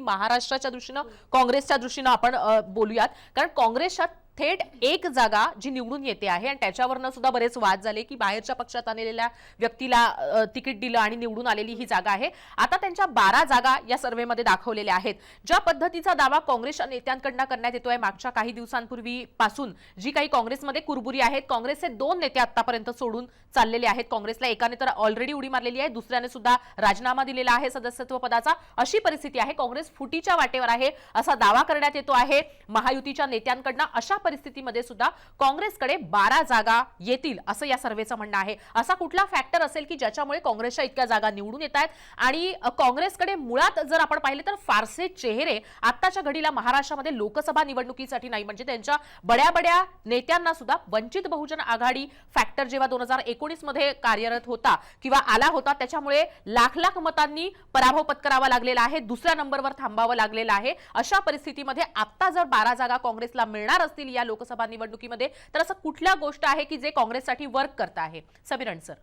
की महाराष्ट्राच्या दृष्टीनं काँग्रेसच्या दृष्टीनं आपण बोलूयात. कारण काँग्रेसच्या थेट एक जागा जी निवडून येते आहे. आणि त्याच्यावरनं सुद्धा बरेच वाद झाले की बाहेरच्या पक्षात आलेल्या व्यक्तीला तिकीट दिलं आणि निवडून आलेली ही जागा आहे. आता त्यांच्या बारा जागा या सर्व्हेमध्ये दाखवलेल्या आहेत. ज्या पद्धतीचा दावा काँग्रेसच्या नेत्यांकडनं करण्यात येतोय मागच्या काही दिवसांपूर्वी पासून जी काही काँग्रेसमध्ये कुरबुरी आहेत. काँग्रेसचे दोन नेते आतापर्यंत सोडून चाललेले आहेत. काँग्रेसला एकाने तर ऑलरेडी उडी मारलेली आहे दुसऱ्याने सुद्धा राजीनामा दिलेला आहे सदस्यत्व पदाचा. अशी परिस्थिती आहे. काँग्रेस फुटीच्या वाटेवर आहे असा दावा करण्यात येतो आहे. महायुतीच्या नेत्यांकडनं अशा परिस्थितीमध्ये सुद्धा काँग्रेसकडे बारा जागा येतील असं या सर्व्हेचं म्हणणं आहे. असा कुठला फॅक्टर असेल की ज्याच्यामुळे काँग्रेसच्या इतक्या जागा निवडून येत आहेत? आणि काँग्रेसकडे मुळात जर आपण पाहिले तर फारसे चेहरे आत्ताच्या घडीला महाराष्ट्रामध्ये लोकसभा निवडणुकीसाठी नाही म्हणजे त्यांच्या बड्या बड्या नेत्यांना सुद्धा वंचित बहुजन आघाडी फॅक्टर जेव्हा दोन हजार एकोणीसमध्ये कार्यरत होता किंवा आला होता त्याच्यामुळे लाख लाख मतांनी पराभव पत्करावा लागलेला आहे दुसऱ्या नंबरवर थांबावं लागलेलं आहे. अशा परिस्थितीमध्ये आता जर बारा जागा काँग्रेसला मिळणार असतील या लोकसभा निवडणुकीमध्ये तर असं कुठल्या गोष्ट आहे की जे काँग्रेससाठी वर्क करत आहे समीरण सर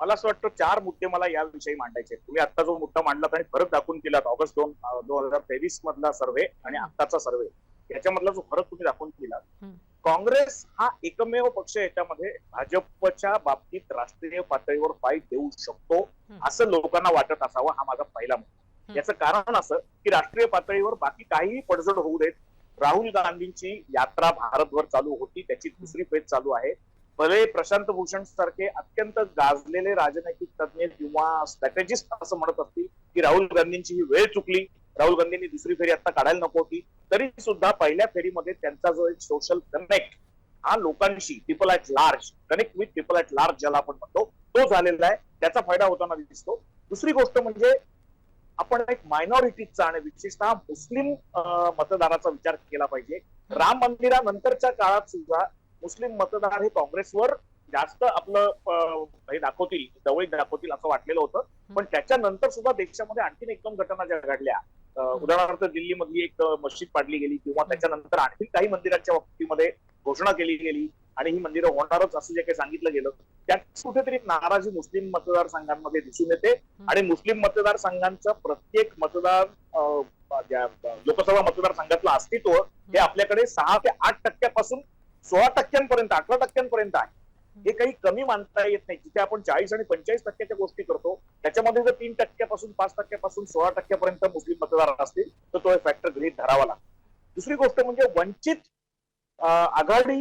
मला असं वाटतं चार मुद्दे मला याविषयी मांडायचे आहेत. तुम्ही आता जो मुद्दा मांडलात आणि फरक दाखवून केलात ऑगस्ट दोन दोन हजार तेवीस मधला सर्व्हे आणि आत्ताचा सर्व्हे याच्यामधला जो फरक तुम्ही दाखवून केला. काँग्रेस हा एकमेव पक्ष याच्यामध्ये भाजपच्या बाबतीत राष्ट्रीय पातळीवर फाईट देऊ शकतो. असं लोकांना वाटत असावं हा माझा पहिला मुद्दा. याचं कारण असं की राष्ट्रीय पातळीवर बाकी काहीही पडझड होऊ देत राहुल गांधींची यात्रा भारतभर चालू होती त्याची दुसरी फेज चालू आहे. भले प्रशांत भूषण सारखे अत्यंत गाजलेले राजनैतिक तज्ज्ञ किंवा स्ट्रॅटेजिस्ट असं म्हणत असतील की राहुल गांधींची ही वेळ चुकली राहुल गांधींनी दुसरी फेरी आता काढायला नको होती तरी सुद्धा पहिल्या फेरीमध्ये त्यांचा जो एक सोशल कनेक्ट हा लोकांशी people at large connect with people at large ज्याला आपण म्हणतो तो झालेला आहे. त्याचा फायदा होताना दिसतो. दुसरी गोष्ट म्हणजे आपण एक मायनॉरिटीचा आणि विशेषतः मुस्लिम मतदाराचा विचार केला पाहिजे. राम मंदिरानंतरच्या काळात सुद्धा मुस्लिम मतदार हे काँग्रेसवर जास्त आपलं हे दाखवतील जवळ दाखवतील असं वाटलेलं होतं. पण त्याच्यानंतर सुद्धा देशामध्ये आणखीन एक दोन घटना ज्या घडल्या उदाहरणार्थ दिल्लीमधली एक मस्जिद पाडली गेली किंवा त्याच्यानंतर आणखी काही मंदिरांच्या बाबतीमध्ये घोषणा केली गेली आणि ही मंदिरं होणारच असं जे काही सांगितलं गेलं त्यात कुठेतरी नाराजी मुस्लिम मतदारसंघांमध्ये दिसून येते आणि मुस्लिम मतदारसंघांचं प्रत्येक मतदार लोकसभा मतदारसंघातलं अस्तित्व हे आपल्याकडे सहा ते आठ टक्क्यापासून सोळा टक्क्यांपर्यंत अठरा टक्क्यांपर्यंत आहे. हे काही कमी मानता येत नाही. जिथे आपण चाळीस आणि पंचेचाळीस टक्क्याच्या गोष्टी करतो त्याच्यामध्ये जर तीन टक्क्यापासून पाच टक्क्यापासून सोळा टक्क्यापर्यंत मुस्लिम मतदार असतील तर तो फॅक्टर गृहित धरावा लागतो. दुसरी गोष्ट म्हणजे वंचित आघाडी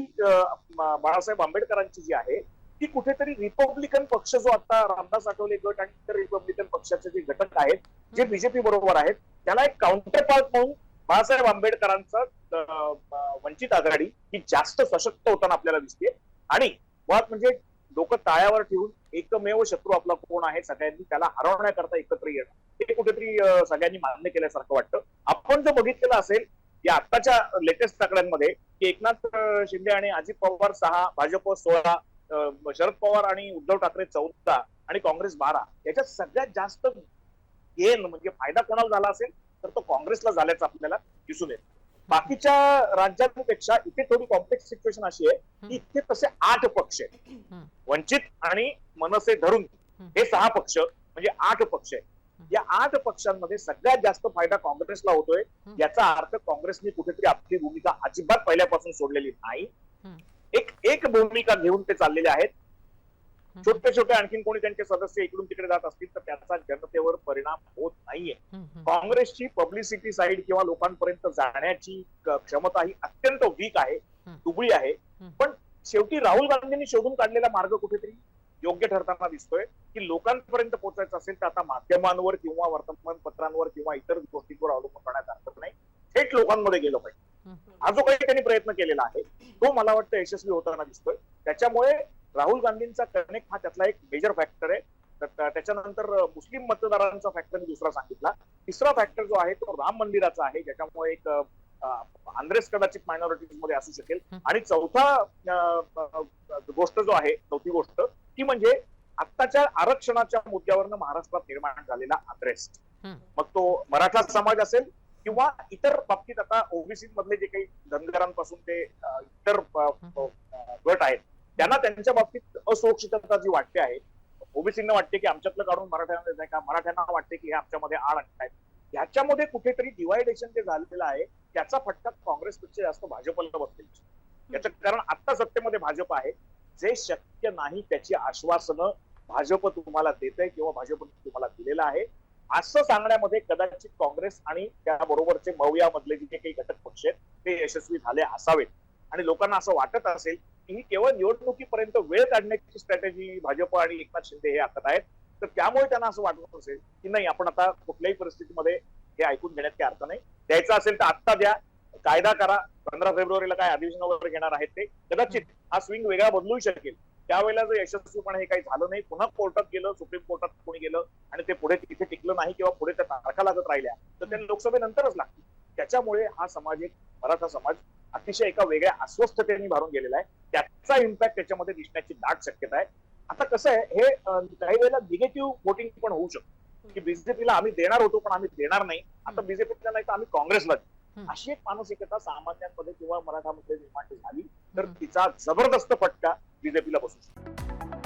बाळासाहेब आंबेडकरांची जी आहे ती कुठेतरी रिपब्लिकन पक्ष जो आता रामदास आठवले गट आणि इतर रिपब्लिकन पक्षाचे जे घटक आहेत जे बीजेपी बरोबर आहेत त्याला एक काउंटर पार्ट म्हणून बाळासाहेब आंबेडकरांचा वंचित आघाडी ही जास्त सशक्त होताना आपल्याला दिसते. आणि मुळात म्हणजे लोक टाळ्यावर ठेवून एकमेव शत्रू आपला कोण आहे सगळ्यांनी त्याला हरवण्याकरता एकत्र येणं. हे कुठेतरी सगळ्यांनी मान्य केल्यासारखं वाटतं. आपण जर बघितलेलं असेल या आत्ताच्या लेटेस्ट आकड्यांमध्ये की एकनाथ शिंदे आणि अजित पवार सहा भाजप सोळा शरद पवार आणि उद्धव ठाकरे चौदा आणि काँग्रेस बारा याच्यात सगळ्यात जास्त गेन म्हणजे फायदा कोणाला झाला असेल तर तो काँग्रेसला झाल्याचं आपल्याला दिसून येत. बाकीच्या राज्यांपेक्षा इथे थोडी कॉम्प्लेक्स सिच्युएशन अशी आहे की इथे तसे आठ पक्ष आहेत. वंचित आणि मनसे धरून. हे सहा पक्ष म्हणजे आठ पक्ष आहेत या आठ पक्षांमध्ये सगळ्यात जास्त फायदा काँग्रेसला होतोय. याचा अर्थ काँग्रेसने कुठेतरी आपली भूमिका अजिबात पहिल्यापासून सोडलेली नाही. एक एक भूमिका घेऊन ते चाललेले आहेत. छोटे छोटे आणखीन कोणी त्यांचे सदस्य इकडून तिकडे जात असतील तर त्याचा जनतेवर परिणाम होत नाहीये. काँग्रेसची पब्लिसिटी साईड किंवा लोकांपर्यंत जाण्याची क्षमता ही अत्यंत वीक आहे. दुबळी आहे. पण शेवटी राहुल गांधींनी शोधून काढलेला मार्ग कुठेतरी योग्य ठरताना दिसतोय की लोकांपर्यंत पोहोचायचं असेल तर आता माध्यमांवर किंवा वर्तमानपत्रांवर किंवा इतर गोष्टींवर अवलंबून राहण्यात हरकत नाही थेट लोकांमध्ये गेलं पाहिजे. हा जो काही त्यांनी प्रयत्न केलेला आहे तो मला वाटतं यशस्वी होताना दिसतोय त्याच्यामुळे राहुल गांधींचा कनेक्ट हा त्यातला एक मेजर फॅक्टर आहे. तर त्या- त्याच्यानंतर मुस्लिम मतदारांचा फॅक्टर मी दुसरा सांगितला. तिसरा फॅक्टर जो आहे तो राम मंदिराचा आहे ज्याच्यामुळे एक आंध्रेस कदाचित मायनॉरिटीजमध्ये असू शकेल. आणि चौथा गोष्ट जो आहे चौथी गोष्ट ती म्हणजे आत्ताच्या आरक्षणाच्या मुद्द्यावरनं महाराष्ट्रात निर्माण झालेला अनरेस्ट हं. मग तो मराठा समाज असेल किंवा इतर बाबतीत आता ओबीसी मधले जे काही धनगरांपासून ते इतर गट आहेत त्यांना त्यांच्या बाबतीत असुरक्षितता जी वाटते आहे ओबीसींना वाटते की आमच्यातलं काढून मराठ्यांना देत आहे का? मराठ्यांना वाटते की हे आमच्यामध्ये आड आणतायत. ह्याच्यामध्ये कुठेतरी डिवायडेशन जे झालेलं आहे त्याचा फटका काँग्रेसपेक्षा जास्त भाजपला बसतील. याचं कारण आता सत्तेमध्ये भाजप आहे. जे शक्य नाही त्याची आश्वासनं भाजप तुम्हाला देत आहे किंवा भाजप तुम्हाला दिलेलं आहे. असं सांगण्यामध्ये कदाचित काँग्रेस आणि त्याबरोबरचे मऊयामधले जे काही घटक पक्ष आहेत ते यशस्वी झाले असावेत. आणि लोकांना असं वाटत असेल की ही केवळ निवडणुकीपर्यंत वेळ काढण्याची स्ट्रॅटेजी भाजप आणि एकनाथ शिंदे हे आखत आहेत. तर त्यामुळे त्यांना असं वाटत असेल की नाही आपण आता कुठल्याही परिस्थितीमध्ये हे ऐकून घेण्यात काही अर्थ नाही. द्यायचं असेल तर आत्ता द्या. कायदा करा. पंधरा फेब्रुवारीला काय अधिवेशन वगैरे घेणार आहेत ते. कदाचित हा स्विंग वेगळा बदलू शकेल. त्यावेळेला जर यशस्वीपणे हे काही झालं नाही पुन्हा कोर्टात गेलं सुप्रीम कोर्टात कोणी गेलं आणि ते पुढे तिथे टिकलं नाही किंवा पुढे त्या तारखा लागत राहिल्या तर त्या लोकसभेनंतरच लागतील. त्याच्यामुळे हा समाज एक मराठा समाज अतिशय एका वेगळ्या अस्वस्थतेने भरून गेलेला आहे. त्याचा इम्पॅक्ट त्याच्यामध्ये दिसण्याची दाट शक्यता आहे. आता कसं आहे हे काही वेळेला निगेटिव्ह वोटिंग पण होऊ शकतं. की बीजेपीला आम्ही देणार होतो पण आम्ही देणार नाही. आता बीजेपीला नाही तर आम्ही काँग्रेसला. अशी एक मानसिकता सामान्यांमध्ये किंवा मराठामध्ये निर्माण झाली तर तिचा जबरदस्त फटका बीजेपीला बसू शकतो.